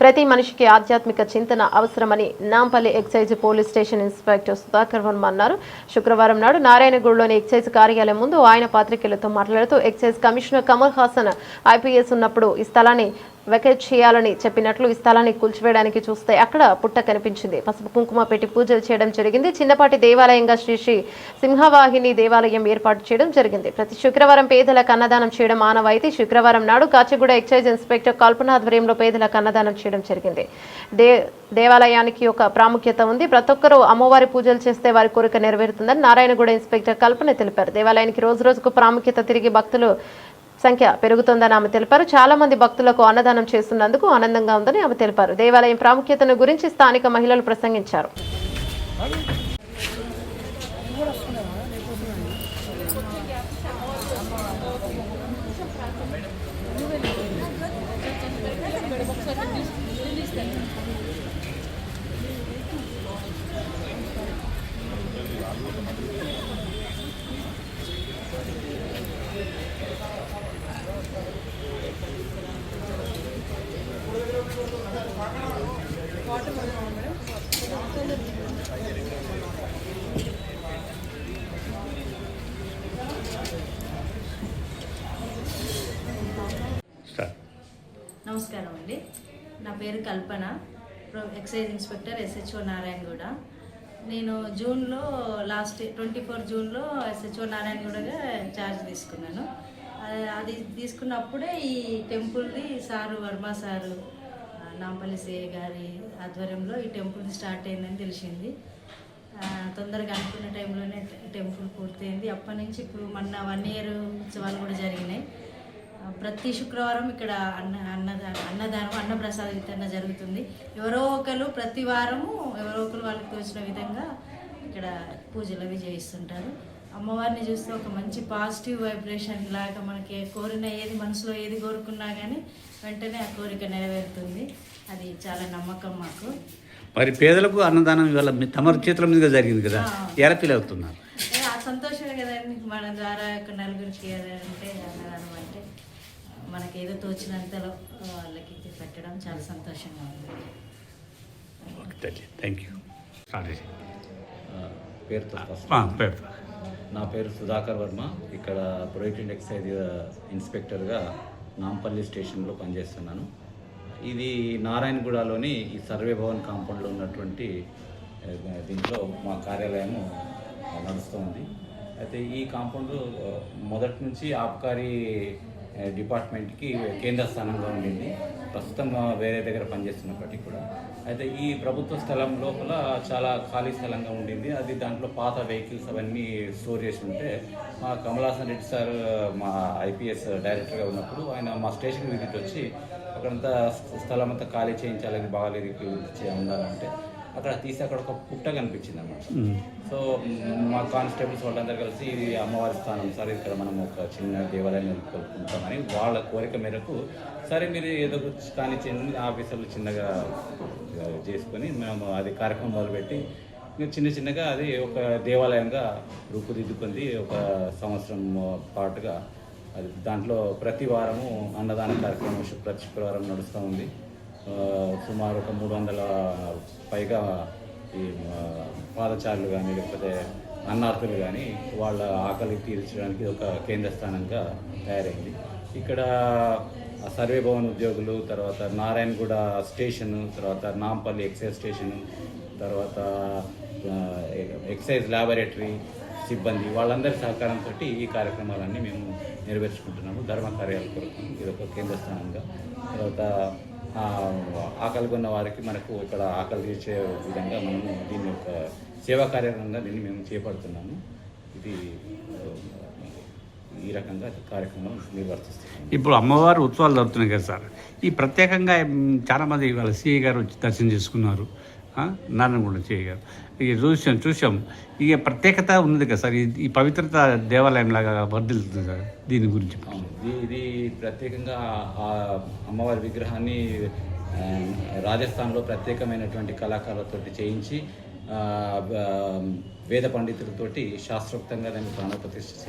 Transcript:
ప్రతి మనిషికి ఆధ్యాత్మిక చింతన అవసరమని Nampally excise police station inspector Sudhakar Varma అన్నారు. శుక్రవారం నాడు నారాయణగూడలోని ఎక్సైజ్ కార్యాలయం ముందు ఆయన పాత్రికేయులతో మాట్లాడుతూ excise commissioner Kamal Haasan IPS ఉన్నప్పుడు ఈ స్థలాన్ని వెకేట్ చేయాలని చెప్పినట్లు ఈ స్థలాన్ని కూల్చివేయడానికి చూస్తే అక్కడ పుట్ట కనిపించింది. పసుపు కుంకుమ పెట్టి పూజలు చేయడం జరిగింది. చిన్నపాటి దేవాలయంగా శ్రీ శ్రీ సింహవాహిని దేవాలయం ఏర్పాటు చేయడం జరిగింది. ప్రతి శుక్రవారం పేదలకు అన్నదానం చేయడం ఆనవాయితీ శుక్రవారం నాడు కాచిగూడ ఎక్సైజ్ ఇన్స్పెక్టర్ కల్పన ఆధ్వర్యంలో పేదలకు అన్నదానం చేయడం జరిగింది. దే దేవాలయానికి ఒక ప్రాముఖ్యత ఉంది. ప్రతి ఒక్కరూ అమ్మవారి పూజలు చేస్తే వారి కోరిక నెరవేరుతుందని నారాయణగూడ ఇన్స్పెక్టర్ కల్పన తెలిపారు. దేవాలయానికి రోజు రోజుకు ప్రాముఖ్యత తిరిగి భక్తులు సంఖ్య పెరుగుతోందని ఆమె తెలిపారు. చాలా మంది భక్తులకు అన్నదానం చేస్తున్నందుకు ఆనందంగా ఉందని ఆమె తెలిపారు. దేవాలయం ప్రాముఖ్యతను గురించి స్థానిక మహిళలు ప్రసంగించారు. నమస్కారం అండి. నా పేరు Kalpana. Excise inspector SHO Narayanaguda నేను జూన్లో లాస్ట్ ట్వంటీ ఫోర్ జూన్లో ఎస్హెచ్ఓ నారాయణ గూడగా ఛార్జ్ తీసుకున్నాను. అది తీసుకున్నప్పుడే ఈ టెంపుల్ది sir Varma sir Nampally CI గారి ఆధ్వర్యంలో ఈ టెంపుల్ స్టార్ట్ అయిందని తెలిసింది. తొందరగా అనుకున్న టైంలోనే టెంపుల్ పూర్తయింది. అప్పటి నుంచి ఇప్పుడు మొన్న వన్ ఇయర్ ఉత్సవాలు కూడా జరిగినాయి. ప్రతి శుక్రవారం ఇక్కడ అన్న అన్నదా అన్నదానం అన్నప్రసాద వితరణ జరుగుతుంది. ఎవరో ఒకరు ప్రతి వారము ఎవరో ఒకరు వాళ్ళకి తోచిన విధంగా ఇక్కడ పూజలు అవి చేయిస్తుంటారు. అమ్మవారిని చూస్తే ఒక మంచి పాజిటివ్ వైబ్రేషన్ లాగా మనకి కోరిన ఏది మనసులో ఏది కోరుకున్నా కానీ వెంటనే ఆ కోరిక నెరవేరుతుంది. అది చాలా నమ్మకం మాకు. మరి పేదలకు అన్నదానం ఇవాళ మీ తమ చేతుల మీదుగా జరిగింది కదా. ఎలా ఫీల్ అవుతున్నారు? ఏ, ఆ సంతోషమే కదండి మన ద్వారా ఒక నలుగురికి అంటే అన్నదానం అంటే మనకి ఏదో తోచినంతలో వాళ్ళకి పెట్టడం చాలా సంతోషంగా ఉంది. ఓకే థ్యాంక్ యూ పేరుతో ఆ, పేరు నా పేరు సుధాకర్ వర్మ. ఇక్కడ ప్రొహిబిటెడ్ ఎక్సైజ్ ఇన్స్పెక్టర్గా నాంపల్లి స్టేషన్లో పనిచేస్తున్నాను. ఇది నారాయణగూడలోని ఈ సర్వే భవన్ కాంపౌండ్లో ఉన్నటువంటి దీంట్లో మా కార్యాలయము నడుస్తుంది. అయితే ఈ కాంపౌండ్ మొదటి నుంచి ఆబ్కారీ డిపార్ట్మెంట్కి కేంద్ర స్థానంగా ఉండింది. ప్రస్తుతం వేరే దగ్గర పనిచేస్తున్నప్పటికీ కూడా. అయితే ఈ ప్రభుత్వ స్థలం లోపల చాలా ఖాళీ స్థలంగా ఉండింది. అది దాంట్లో పాత వెహికల్స్ అవన్నీ స్టోర్ చేసి ఉంటే మా కమలాసన్ రెడ్డి సార్ మా ఐపీఎస్ డైరెక్టర్గా ఉన్నప్పుడు ఆయన మా స్టేషన్ విజిట్ వచ్చి అక్కడంతా స్థలం అంతా ఖాళీ చేయించాలి అది బాగాలేదు ఉండాలంటే అక్కడ తీసి అక్కడ ఒక పుట్ట కనిపించింది అన్నమాట సో మ్, కానిస్టేబుల్స్ వాళ్ళందరూ కలిసి ఇది అమ్మవారి స్థానం సార్ ఇక్కడ మనం ఒక చిన్న దేవాలయం నెలకొల్పుకుంటామని వాళ్ళ కోరిక మేరకు సరే మీరు ఏదో కానీ చిన్న ఆఫీసర్లు చిన్నగా చేసుకొని మేము అది కార్యక్రమం మొదలుపెట్టి చిన్న చిన్నగా అది ఒక దేవాలయంగా రూపుదిద్దుకుంది. ఒక సంవత్సరం పాటుగా అది దాంట్లో ప్రతి వారము అన్నదాన కార్యక్రమం ప్రతి శుక్రవారం నడుస్తూ ఉంది. సుమారు ఒక మూడు వందల పైగా ఈ పాదచారులు కానీ లేకపోతే అన్నార్థులు కానీ వాళ్ళ ఆకలి తీర్చడానికి ఒక కేంద్ర స్థానంగా తయారైంది. ఇక్కడ సర్వే భవన్ ఉద్యోగులు తర్వాత నారాయణగూడ స్టేషన్ తర్వాత నాంపల్లి ఎక్సైజ్ స్టేషన్ తర్వాత ఎక్సైజ్ ల్యాబొరేటరీ సిబ్బంది వాళ్ళందరి సహకారంతో ఈ కార్యక్రమాలన్నీ మేము నెరవేర్చుకుంటున్నాము. ధర్మ కార్యాల కొరకు ఇది ఒక కేంద్ర స్థానంగా. తర్వాత ఆ, ఆకలి కొన్న వారికి మనకు ఇక్కడ ఆకలి తీర్చే విధంగా మనము దీన్ని ఒక సేవా కార్యక్రమంగా దీన్ని మేము చేపడుతున్నాము. ఇది ఈ రకంగా కార్యక్రమం నిర్వర్తిస్తున్నాం ఇప్పుడు అమ్మవారు ఉత్సవాలు జరుగుతున్నాయి కదా సార్. ఈ ప్రత్యేకంగా చాలామంది వాళ్ళ సిఐ గారు వచ్చి దర్శనం చేసుకున్నారు. ఆ, కూడా సిఐ ఇక చూసాం చూసాం. ఇక ప్రత్యేకత ఉన్నది కదా సార్ ఈ- ఈ పవిత్రత దేవాలయం లాగా వర్ధిల్తుంది సార్ దీని గురించి. ఇది ఇది ప్రత్యేకంగా అమ్మవారి విగ్రహాన్ని రాజస్థాన్లో ప్రత్యేకమైనటువంటి కళాకారులతో చేయించి వేద పండితులతోటి శాస్త్రోక్తంగా దాన్ని ప్రాణప్రతిష్ఠ చేసి